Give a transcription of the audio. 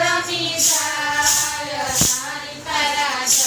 રમી સારી પરા